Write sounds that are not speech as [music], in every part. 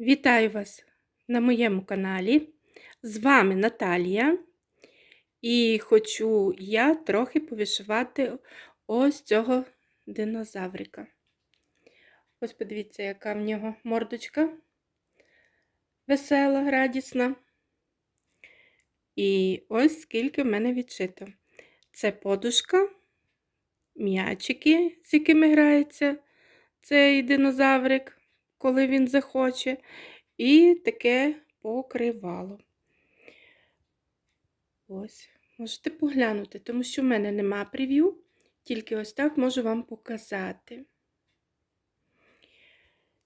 Вітаю вас на моєму каналі. З вами Наталія. І хочу я трохи повишивати ось цього динозаврика. Ось подивіться, яка в нього мордочка весела, радісна. І ось скільки в мене відшито. Це подушка, м'ячики, з якими грається цей динозаврик коли він захоче, і таке покривало. Ось, можете поглянути, тому що в мене нема прев'ю, тільки ось так можу вам показати.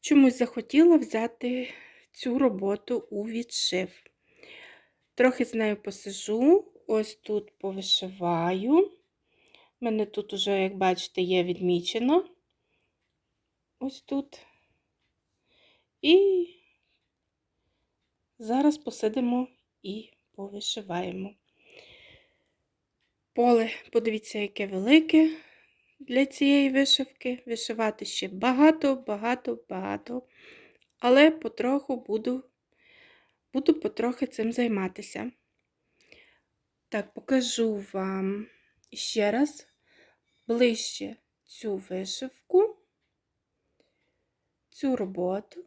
Чомусь захотіла взяти цю роботу у відшив. Трохи з нею посижу, ось тут повишиваю. У мене тут уже, як бачите, є відмічено. Ось тут. І зараз посидимо і повишиваємо. Поле, подивіться, яке велике для цієї вишивки. Вишивати ще багато, багато, багато. Але потроху буду, буду потрохи цим займатися. Так, покажу вам ще раз ближче цю вишивку, цю роботу.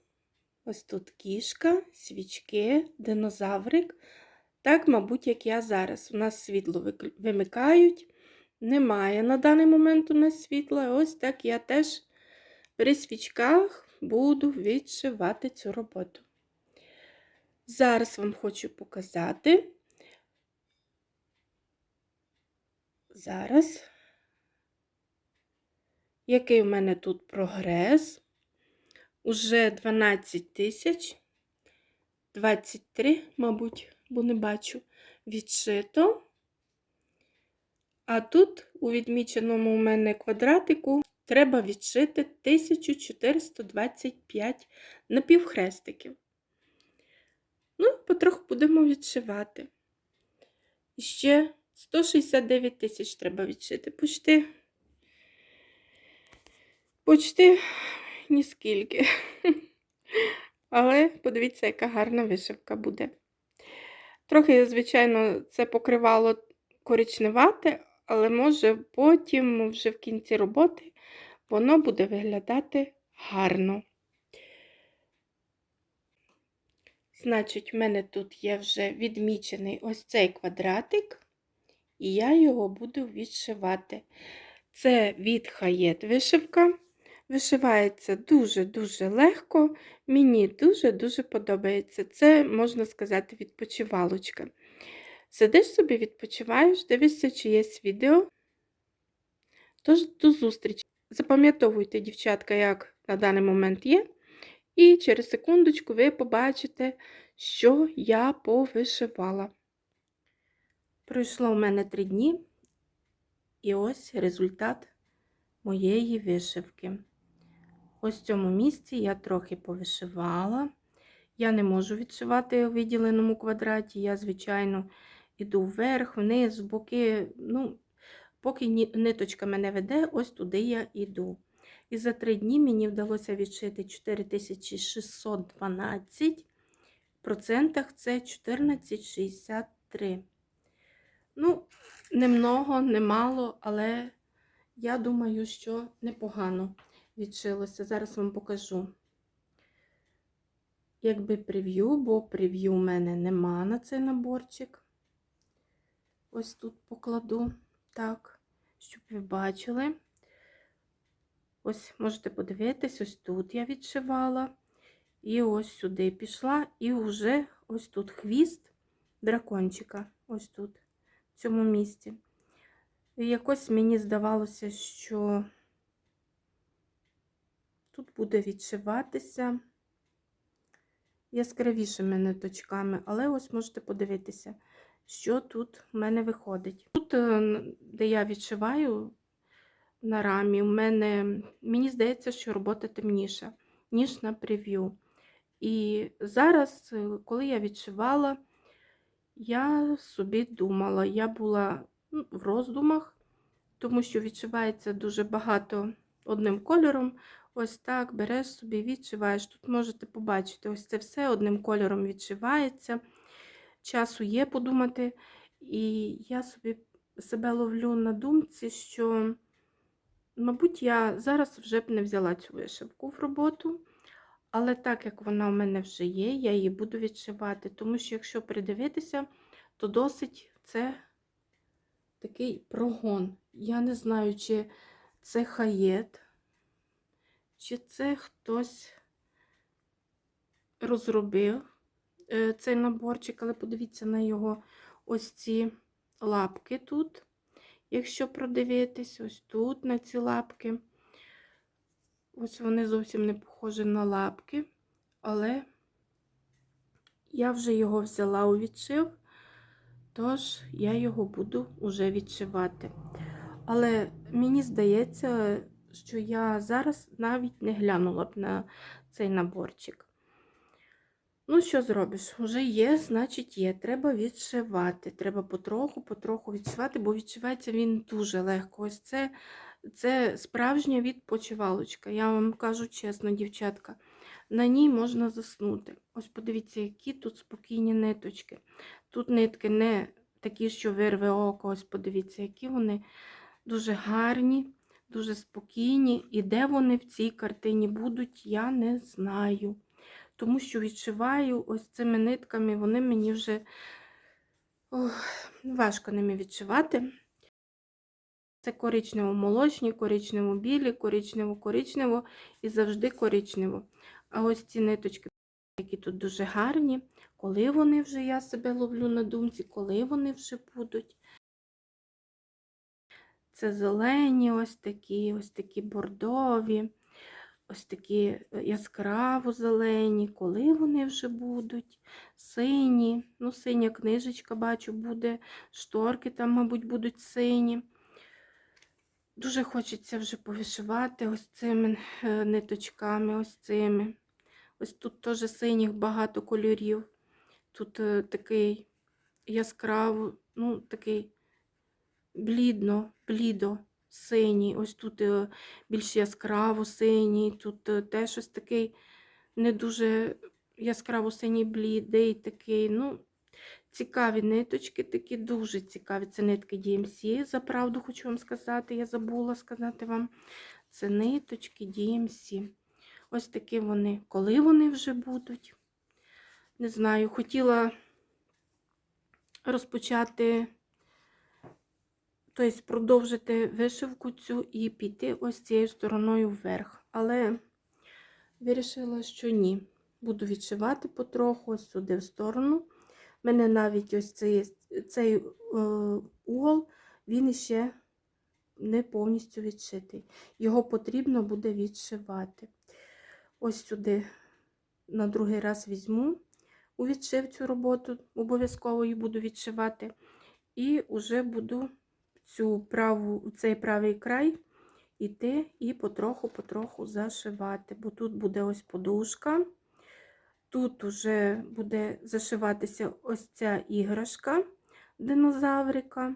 Ось тут кішка, свічки, динозаврик. Так, мабуть, як я зараз. У нас світло вимикають. Немає на даний момент у нас світла. Ось так я теж при свічках буду відшивати цю роботу. Зараз вам хочу показати. Зараз, який у мене тут прогрес уже 12 тисяч 23, мабуть, бо не бачу, відшито. А тут, у відміченому у мене квадратику, треба відшити 1425 напівхрестиків. Ну, потроху будемо відшивати. Ще 169 тисяч треба відшити. Почти, почти [laughs] ніскільки. Але подивіться, яка гарна вишивка буде. Трохи, звичайно, це покривало коричневате, але може потім, вже в кінці роботи, воно буде виглядати гарно. Значить, в мене тут є вже відмічений ось цей квадратик, і я його буду відшивати. Це від хаєт вишивка. Вишивається дуже-дуже легко. Мені дуже-дуже подобається. Це, можна сказати, відпочивалочка. Сидиш собі, відпочиваєш, дивишся чиєсь відео. Тож, до зустрічі. Запам'ятовуйте, дівчатка, як на даний момент є. І через секундочку ви побачите, що я повишивала. Пройшло у мене три дні, і ось результат моєї вишивки. Ось в цьому місці я трохи повишивала. Я не можу відшивати у виділеному квадраті. Я, звичайно, йду вверх, вниз, боки. Ну, Поки ниточка мене веде, ось туди я йду. І за три дні мені вдалося відшити 4612. В процентах це 1463. Ну, немного, немало, але я думаю, що непогано відшилося. Зараз вам покажу. Якби прев'ю, бо прев'ю в мене нема на цей наборчик. Ось тут покладу, так, щоб ви бачили. Ось, можете подивитись, ось тут я відшивала. І ось сюди пішла, і вже ось тут хвіст дракончика, ось тут, в цьому місці. І якось мені здавалося, що Тут буде відшиватися яскравішими ниточками, але ось можете подивитися, що тут в мене виходить. Тут, е, де я відшиваю на рамі, у мене, мені здається, що робота темніша, ніж на прев'ю. І зараз, е, коли я відшивала, я собі думала, я була ну, в роздумах, тому що відшивається дуже багато одним кольором. Ось так береш собі, відшиваєш. Тут можете побачити, ось це все одним кольором відшивається. Часу є подумати. І я собі себе ловлю на думці, що, мабуть, я зараз вже б не взяла цю вишивку в роботу. Але так як вона в мене вже є, я її буду відшивати. Тому що, якщо придивитися, то досить це такий прогон. Я не знаю, чи це хаєт, чи це хтось розробив е, цей наборчик, але подивіться на його ось ці лапки тут. Якщо продивитись, ось тут на ці лапки. Ось вони зовсім не похожі на лапки, але я вже його взяла у відшив, тож я його буду вже відшивати. Але мені здається, що я зараз навіть не глянула б на цей наборчик. Ну, що зробиш? Уже є, значить є. Треба відшивати. Треба потроху, потроху відшивати, бо відшивається він дуже легко. Ось це, це справжня відпочивалочка. Я вам кажу чесно, дівчатка. На ній можна заснути. Ось подивіться, які тут спокійні ниточки. Тут нитки не такі, що вирве око. Ось подивіться, які вони дуже гарні, дуже спокійні. І де вони в цій картині будуть, я не знаю. Тому що відшиваю ось цими нитками, вони мені вже ох, важко ними відшивати. Це коричнево-молочні, коричнево-білі, коричнево-коричнево і завжди коричнево. А ось ці ниточки, які тут дуже гарні, коли вони вже я себе ловлю на думці, коли вони вже будуть. Це зелені, ось такі, ось такі бордові, ось такі е, яскраво зелені, коли вони вже будуть, сині. Ну, синя книжечка, бачу, буде, шторки там, мабуть, будуть сині. Дуже хочеться вже повишивати ось цими е, ниточками, ось цими. Ось тут теж синіх багато кольорів. Тут е, такий яскраво, ну, такий блідно, блідо синій. Ось тут е, більш яскраво синій, тут е, теж ось такий не дуже яскраво синій блідий такий. ну, Цікаві ниточки, такі дуже цікаві. Це нитки DMC, за правду хочу вам сказати, я забула сказати вам. Це ниточки DMC. Ось такі вони, коли вони вже будуть. Не знаю, хотіла розпочати, тобто продовжити вишивку цю і піти ось цією стороною вверх. Але вирішила, що ні. Буду відшивати потроху ось сюди в сторону. У мене навіть ось цей цей е, угол, він ще не повністю відшитий. Його потрібно буде відшивати. Ось сюди на другий раз візьму у відшив цю роботу, обов'язково її буду відшивати. І вже буду цю праву, цей правий край іти і потроху-потроху зашивати. Бо тут буде ось подушка. Тут уже буде зашиватися ось ця іграшка динозаврика.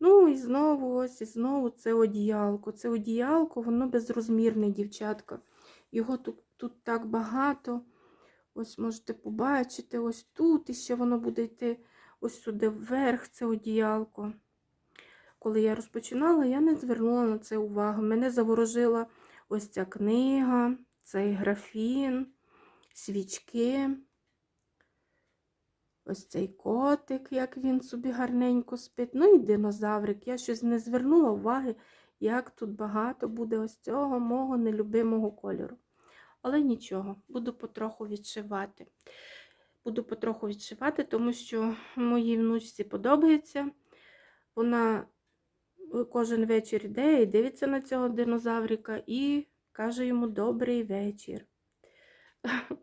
Ну, і знову ось, і знову це одіялко. Це одіялко, воно безрозмірне, дівчатка. Його тут, тут так багато. Ось можете побачити, ось тут і ще воно буде йти ось сюди вверх, це одіялко. Коли я розпочинала, я не звернула на це увагу. Мене заворожила ось ця книга, цей графін, свічки. Ось цей котик, як він собі гарненько спить. Ну і динозаврик. Я щось не звернула уваги, як тут багато буде ось цього мого нелюбимого кольору. Але нічого, буду потроху відшивати. Буду потроху відшивати, тому що моїй внучці подобається. Вона кожен вечір йде і дивиться на цього динозаврика і каже йому добрий вечір. [laughs]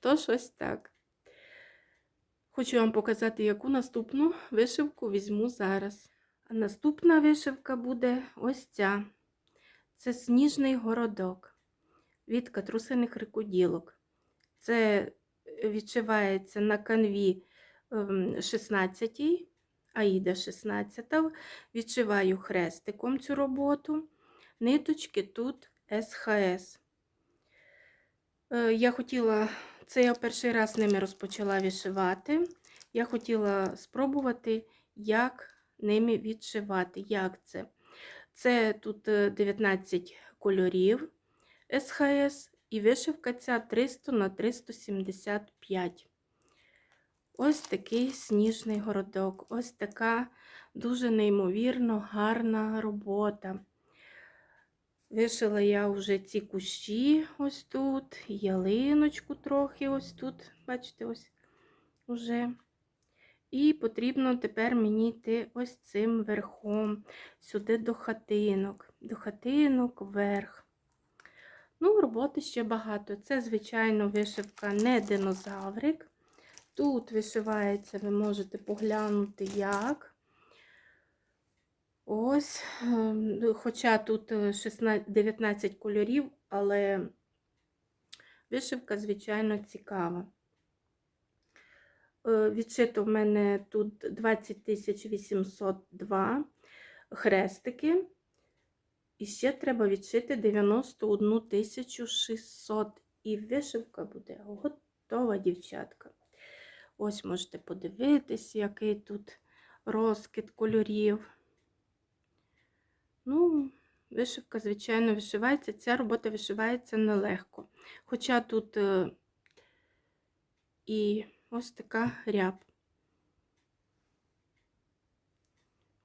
Тож ось так. Хочу вам показати, яку наступну вишивку візьму зараз. А наступна вишивка буде ось ця. Це сніжний городок від катрусиних рикоділок. Це відшивається на канві 16, Аїда 16. Відшиваю хрестиком цю роботу. Ниточки тут СХС. Е, Я хотіла, це я перший раз ними розпочала вишивати. Я хотіла спробувати, як ними відшивати. Як це? Це тут е, 19 кольорів СХС і вишивка ця 300 на 375. Ось такий сніжний городок. Ось така дуже неймовірно гарна робота. Вишила я вже ці кущі ось тут, ялиночку трохи ось тут, бачите, ось уже. І потрібно тепер мені йти ось цим верхом, сюди до хатинок, до хатинок вверх. Ну, роботи ще багато. Це, звичайно, вишивка не динозаврик. Тут вишивається, ви можете поглянути, як. Ось, ем, хоча тут е, 16, 19 кольорів, але вишивка, звичайно, цікава. Е, Відшито в мене тут 20 802 хрестики. І ще треба відшити 91 600. І вишивка буде готова, дівчатка. Ось можете подивитись, який тут розкид кольорів. Ну, вишивка, звичайно, вишивається. Ця робота вишивається нелегко. Хоча тут е, і ось така ряб.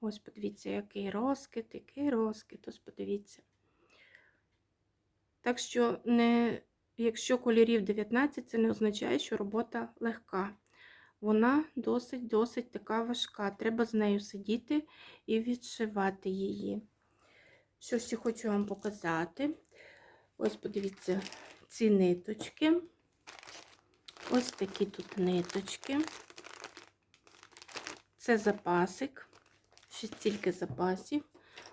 Ось подивіться, який розкид, який розкид, ось подивіться. Так що, не, якщо кольорів 19, це не означає, що робота легка. Вона досить-досить така важка. Треба з нею сидіти і відшивати її. Що ще хочу вам показати? Ось подивіться, ці ниточки. Ось такі тут ниточки. Це запасик. Ще стільки запасів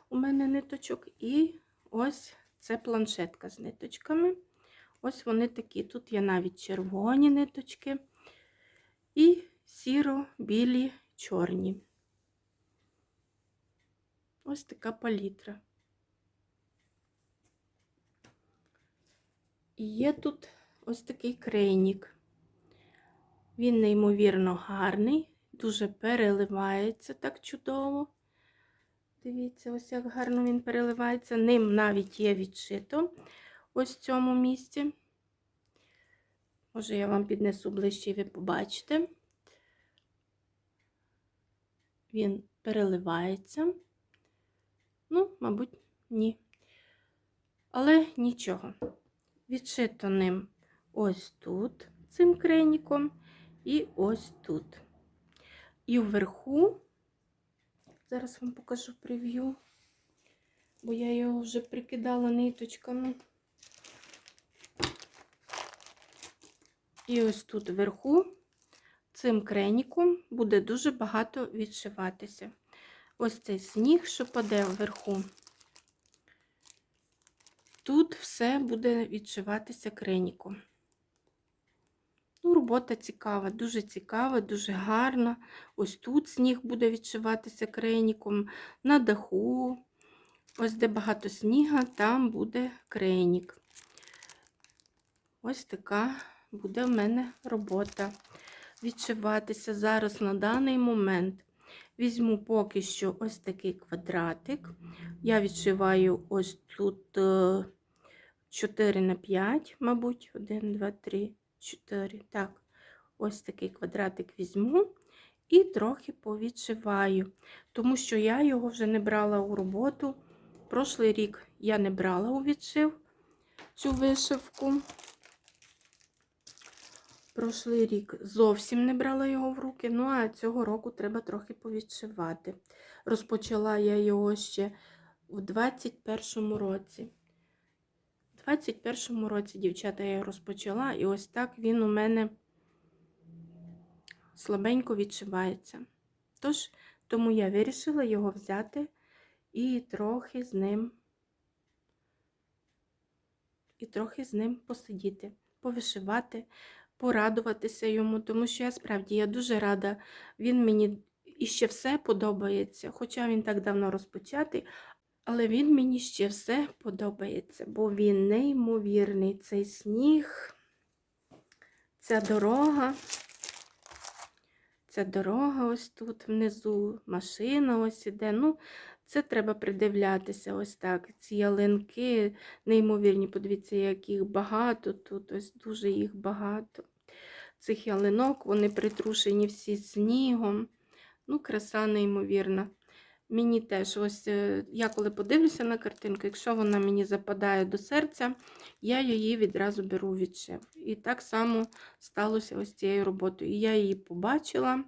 у мене ниточок. І ось це планшетка з ниточками. Ось вони такі. Тут є навіть червоні ниточки і сіро-білі чорні. Ось така палітра. І є тут ось такий крейнік. Він неймовірно гарний, дуже переливається так чудово. Дивіться, ось як гарно він переливається. Ним навіть є відшито ось в цьому місці. Може, я вам піднесу ближче і ви побачите. Він переливається. Ну, мабуть, ні. Але нічого. Відшито ним ось тут, цим креніком, і ось тут. І вверху, зараз вам покажу прев'ю, бо я його вже прикидала ниточками. І ось тут вверху, цим креніком, буде дуже багато відшиватися. Ось цей сніг, що паде вверху. Тут все буде відшиватися креніком. Ну, Робота цікава, дуже цікава, дуже гарна. Ось тут сніг буде відшиватися креніком, на даху. Ось де багато сніга, там буде кренік. Ось така буде в мене робота. Відшиватися зараз на даний момент. Візьму поки що ось такий квадратик. Я відшиваю ось тут 4 на 5, мабуть, 1, 2, 3, 4. Так, ось такий квадратик візьму і трохи повідшиваю, тому що я його вже не брала у роботу. Прошлий рік я не брала у відшив цю вишивку. Прошлий рік зовсім не брала його в руки, ну а цього року треба трохи повідшивати. Розпочала я його ще в 21 році. У 21 році, дівчата, я його розпочала, і ось так він у мене слабенько відшивається. Тож, тому я вирішила його взяти і трохи з ним, і трохи з ним посидіти, повишивати порадуватися йому, тому що я справді я дуже рада, він мені іще все подобається, хоча він так давно розпочатий, але він мені ще все подобається, бо він неймовірний. Цей сніг Ця дорога. Ця дорога ось тут внизу, машина ось іде. Ну, це треба придивлятися ось так. Ці ялинки неймовірні, подивіться, як їх багато тут, ось дуже їх багато. Цих ялинок, вони притрушені всі снігом. Ну, краса неймовірна. Мені теж, ось е, я коли подивлюся на картинку, якщо вона мені западає до серця, я її відразу беру відшив. І так само сталося ось цією роботою. І я її побачила,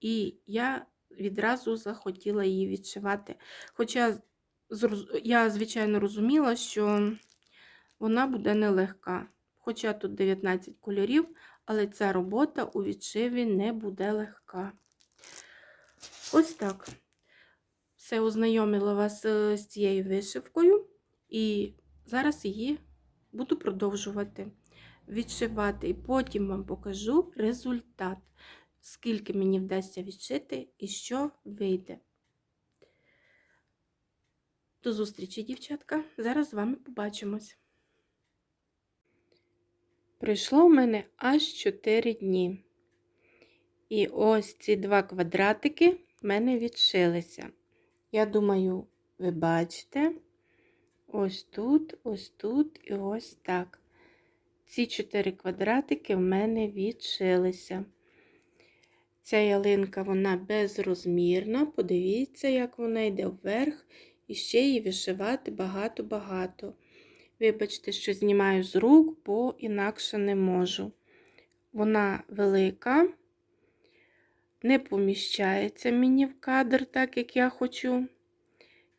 і я відразу захотіла її відшивати. Хоча я, звичайно, розуміла, що вона буде нелегка. Хоча тут 19 кольорів, але ця робота у відшиві не буде легка. Ось так. Все ознайомила вас е, з цією вишивкою, і зараз її буду продовжувати відшивати. І потім вам покажу результат, скільки мені вдасться відшити і що вийде. До зустрічі, дівчатка. Зараз з вами побачимось. Пройшло в мене аж 4 дні. І ось ці два квадратики в мене відшилися. Я думаю, ви бачите, ось тут, ось тут і ось так. Ці чотири квадратики в мене відшилися. Ця ялинка, вона безрозмірна. Подивіться, як вона йде вверх, і ще її вишивати багато-багато. Вибачте, що знімаю з рук, бо інакше не можу. Вона велика, не поміщається мені в кадр, так як я хочу.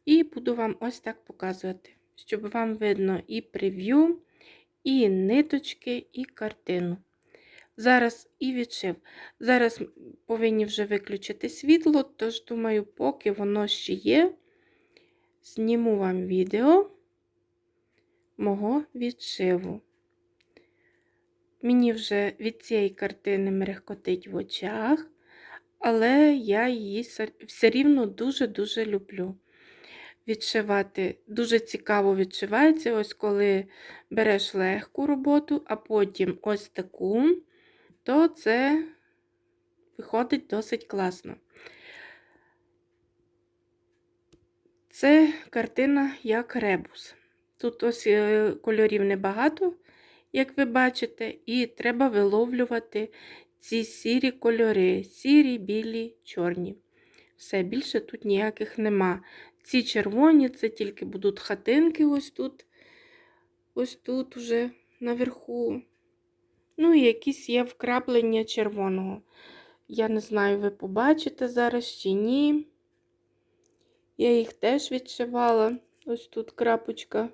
І буду вам ось так показувати, щоб вам видно і прев'ю, і ниточки, і картину. Зараз і відшив. Зараз повинні вже виключити світло, тож, думаю, поки воно ще є, зніму вам відео мого відшиву. Мені вже від цієї картини мерехкотить в очах, але я її все рівно дуже-дуже люблю. Відшивати дуже цікаво відшивається, ось коли береш легку роботу, а потім ось таку, то це виходить досить класно. Це картина як ребус. Тут ось е, кольорів небагато, як ви бачите, і треба виловлювати ці сірі кольори, сірі, білі, чорні. Все, більше тут ніяких нема. Ці червоні, це тільки будуть хатинки ось тут, ось тут уже наверху. Ну, і якісь є вкраплення червоного. Я не знаю, ви побачите зараз чи ні. Я їх теж відшивала. Ось тут крапочка.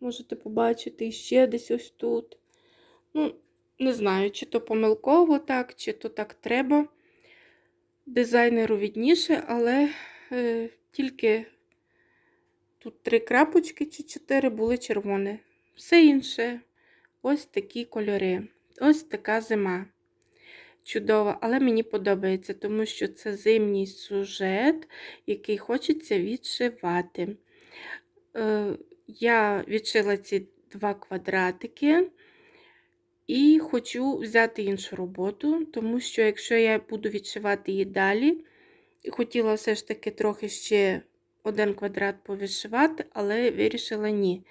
Можете побачити ще десь ось тут. Ну, не знаю, чи то помилково так, чи то так треба. Дизайнеру відніше, але е, тільки тут три крапочки чи чотири були червоні. Все інше ось такі кольори. Ось така зима. Чудова, але мені подобається, тому що це зимній сюжет, який хочеться відшивати. Е, я відшила ці два квадратики і хочу взяти іншу роботу, тому що якщо я буду відшивати її далі, хотіла все ж таки трохи ще один квадрат повишивати, але вирішила ні.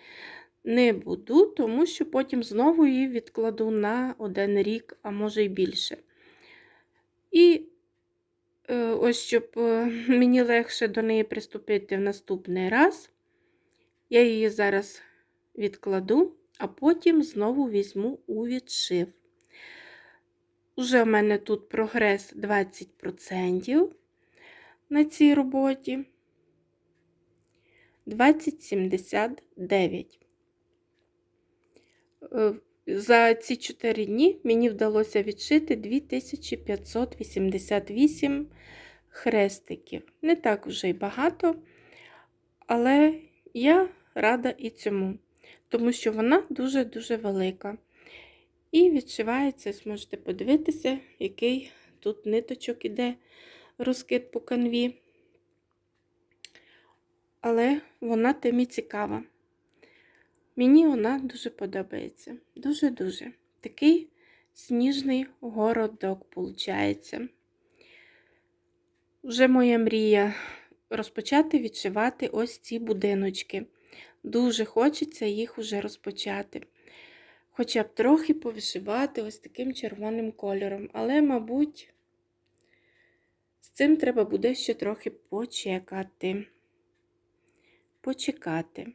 Не буду, тому що потім знову її відкладу на один рік, а може й більше. І е, ось щоб е, мені легше до неї приступити в наступний раз, я її зараз відкладу, а потім знову візьму у відшив. Уже в мене тут прогрес 20% на цій роботі. 2079. Е, За ці 4 дні мені вдалося відшити 2588 хрестиків. Не так вже й багато, але я рада і цьому, тому що вона дуже-дуже велика. І відшивається, зможете подивитися, який тут ниточок іде розкид по канві. Але вона тим і цікава. Мені вона дуже подобається. Дуже-дуже. Такий сніжний городок, виходить. Вже моя мрія розпочати відшивати ось ці будиночки. Дуже хочеться їх уже розпочати. Хоча б трохи повишивати ось таким червоним кольором. Але, мабуть, з цим треба буде ще трохи почекати. Почекати.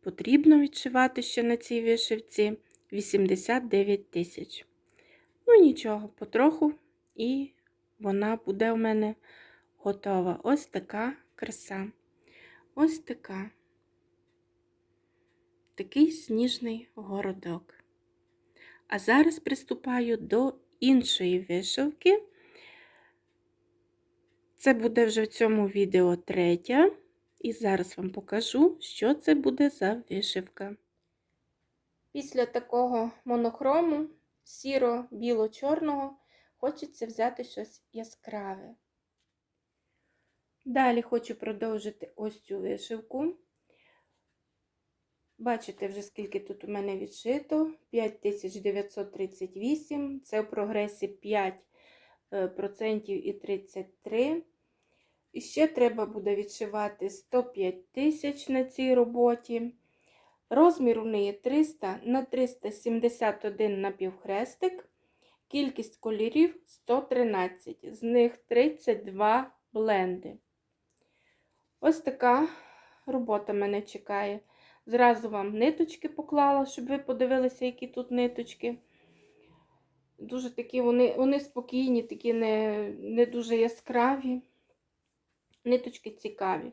Потрібно відшивати ще на цій вишивці 89 тисяч. Ну, нічого, потроху, і вона буде у мене готова. Ось така краса. Ось така. Такий сніжний городок. А зараз приступаю до іншої вишивки. Це буде вже в цьому відео третя. І зараз вам покажу, що це буде за вишивка. Після такого монохрому, сіро-біло-чорного, хочеться взяти щось яскраве. Далі хочу продовжити ось цю вишивку. Бачите, вже скільки тут у мене відшито. 5938, це в прогресі 5% і 33. І ще треба буде відшивати 105 тисяч на цій роботі. Розмір у неї 300 на 371 напівхрестик. Кількість кольорів 113, з них 32 бленди. Ось така робота мене чекає. Зразу вам ниточки поклала, щоб ви подивилися, які тут ниточки. Дуже такі вони вони спокійні, такі не, не дуже яскраві. Ниточки цікаві.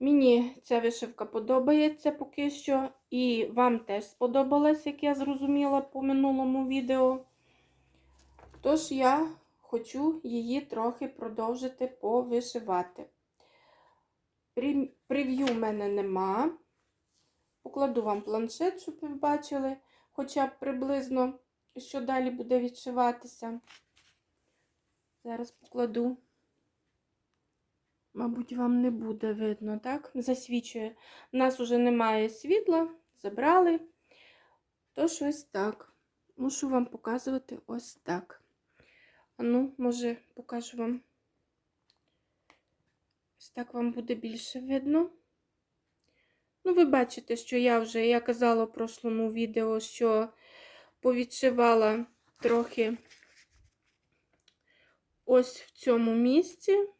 Мені ця вишивка подобається поки що, і вам теж сподобалась, як я зрозуміла по минулому відео. Тож я хочу її трохи продовжити повишивати. Прев'ю в мене нема. Покладу вам планшет, щоб ви бачили, хоча б приблизно, що далі буде відшиватися. Зараз покладу. Мабуть, вам не буде видно, так? Засвічує. У нас вже немає світла, забрали. Тож ось так. Мушу вам показувати ось так. А ну, може, покажу вам. Ось так вам буде більше видно. Ну, ви бачите, що я вже, я казала в прошлому відео, що повідшивала трохи ось в цьому місці.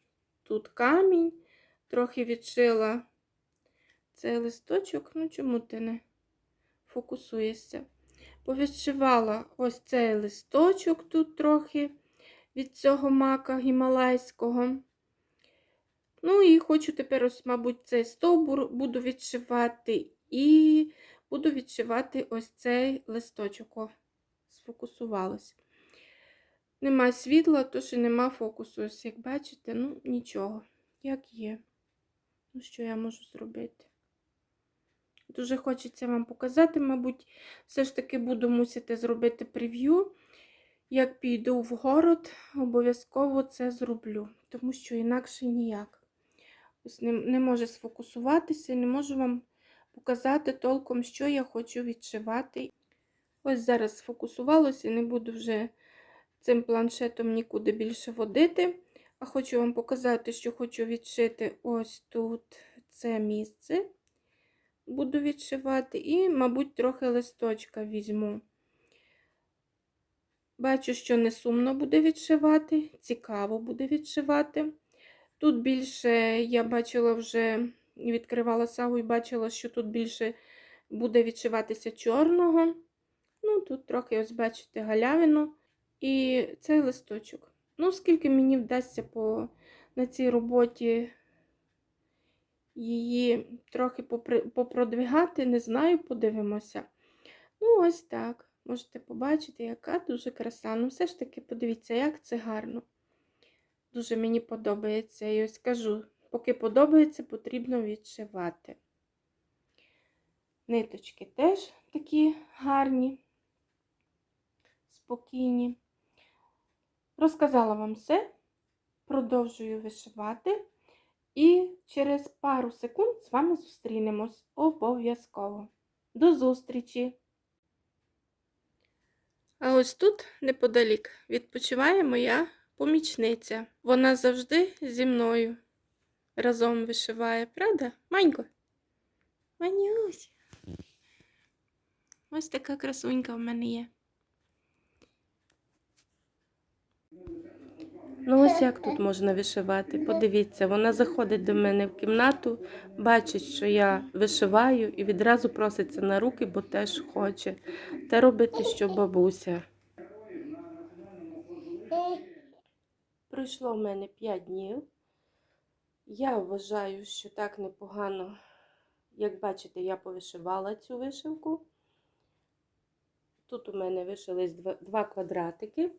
Тут камінь, трохи відшила цей листочок. Ну, чому ти не фокусуєшся? Повідшивала ось цей листочок тут трохи від цього мака гімалайського. Ну, і хочу тепер, ось, мабуть, цей стовбур буду відшивати, і буду відшивати ось цей листочок. О, сфокусувалося. Нема світла, тож і нема фокусу. Ось, як бачите, ну, нічого, як є. Ну, що я можу зробити? Дуже хочеться вам показати, мабуть, все ж таки буду мусити зробити прев'ю. Як піду в город, обов'язково це зроблю, тому що інакше ніяк. Ось не, не може сфокусуватися, не можу вам показати толком, що я хочу відшивати. Ось зараз сфокусувалося, не буду вже цим планшетом нікуди більше водити. А хочу вам показати, що хочу відшити ось тут це місце. Буду відшивати, і, мабуть, трохи листочка візьму. Бачу, що не сумно буде відшивати, цікаво буде відшивати. Тут більше я бачила вже, відкривала сагу і бачила, що тут більше буде відшиватися чорного. Ну, тут трохи, ось, бачите, галявину. І цей листочок. Ну, скільки мені вдасться по, на цій роботі її трохи попродвигати, не знаю, подивимося. Ну, ось так. Можете побачити, яка дуже краса. Ну, все ж таки, подивіться, як це гарно. Дуже мені подобається. І ось кажу, поки подобається, потрібно відшивати. Ниточки теж такі гарні, спокійні. Розказала вам все, продовжую вишивати, і через пару секунд з вами зустрінемось обов'язково. До зустрічі! А ось тут, неподалік, відпочиває моя помічниця. Вона завжди зі мною разом вишиває, правда? Манько? Манюсь. Ось така красунька в мене є. Ну, ось як тут можна вишивати. Подивіться, вона заходить до мене в кімнату, бачить, що я вишиваю, і відразу проситься на руки, бо теж хоче. Те робити, що бабуся. Пройшло в мене 5 днів. Я вважаю, що так непогано. Як бачите, я повишивала цю вишивку. Тут у мене вишились два, квадратики.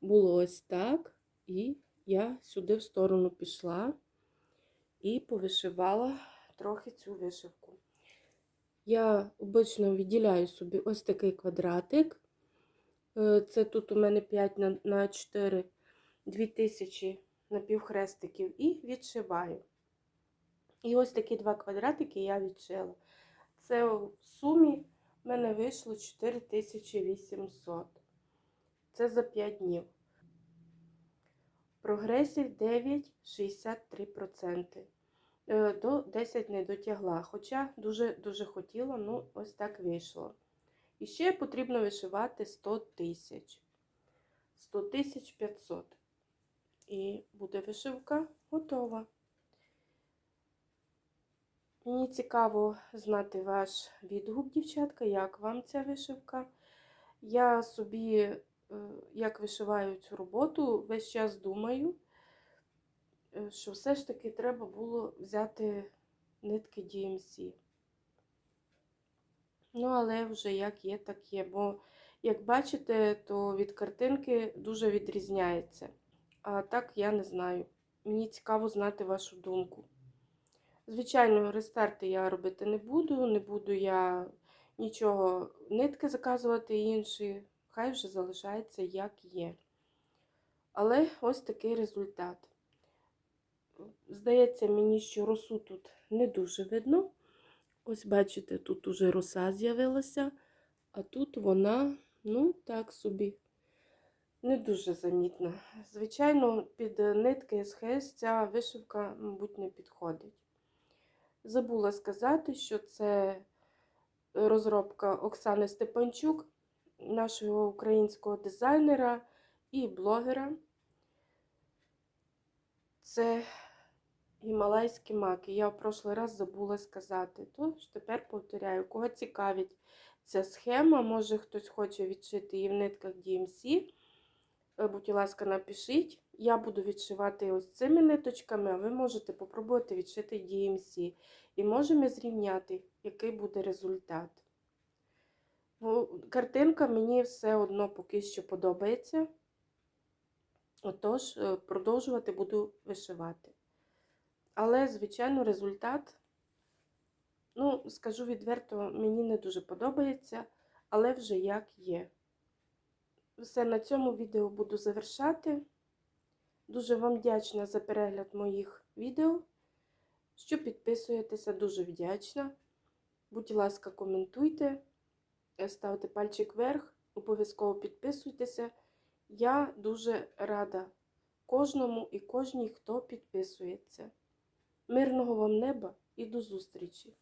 Було ось так. І я сюди в сторону пішла і повишивала трохи цю вишивку. Я обично відділяю собі ось такий квадратик. Е, Це тут у мене 5 на, на 4, 2000 напівхрестиків і відшиваю. І ось такі два квадратики я відшила. Це в сумі в мене вийшло 4800. Це за 5 днів. Прогресів 9,63%. Е, До 10 не дотягла. Хоча дуже-дуже хотіла, ну ось так вийшло. І ще потрібно вишивати 100 тисяч. 100 тисяч 500. І буде вишивка готова. Мені цікаво знати ваш відгук, дівчатка, як вам ця вишивка. Я собі, як вишиваю цю роботу, весь час думаю, е, що все ж таки треба було взяти нитки DMC. Ну, але вже як є, так є. Бо, як бачите, то від картинки дуже відрізняється. А так я не знаю. Мені цікаво знати вашу думку. Звичайно, рестарти я робити не буду, не буду я нічого нитки заказувати інші, хай вже залишається як є. Але ось такий результат. Здається мені, що росу тут не дуже видно. Ось, бачите, тут уже роса з'явилася, а тут вона, ну, так собі, не дуже замітна. Звичайно, під нитки СХС ця вишивка, мабуть, не підходить. Забула сказати, що це розробка Оксани Степанчук, нашого українського дизайнера і блогера. Це гімалайські маки. Я в прошлий раз забула сказати. Тож тепер повторяю, кого цікавить ця схема, може хтось хоче відшити її в нитках DMC. Е, Будь ласка, напишіть. Я буду відшивати ось цими ниточками, а ви можете попробувати відшити DMC. І можемо зрівняти, який буде результат. Картинка мені все одно поки що подобається. Отож, е, продовжувати буду вишивати. Але, звичайно, результат, ну, скажу відверто, мені не дуже подобається, але вже як є. Все на цьому відео буду завершати. Дуже вам вдячна за перегляд моїх відео. Що підписуєтеся, дуже вдячна. Будь ласка, коментуйте, ставте пальчик вверх, обов'язково підписуйтеся. Я дуже рада кожному і кожній, хто підписується. Мирного вам неба і до зустрічі!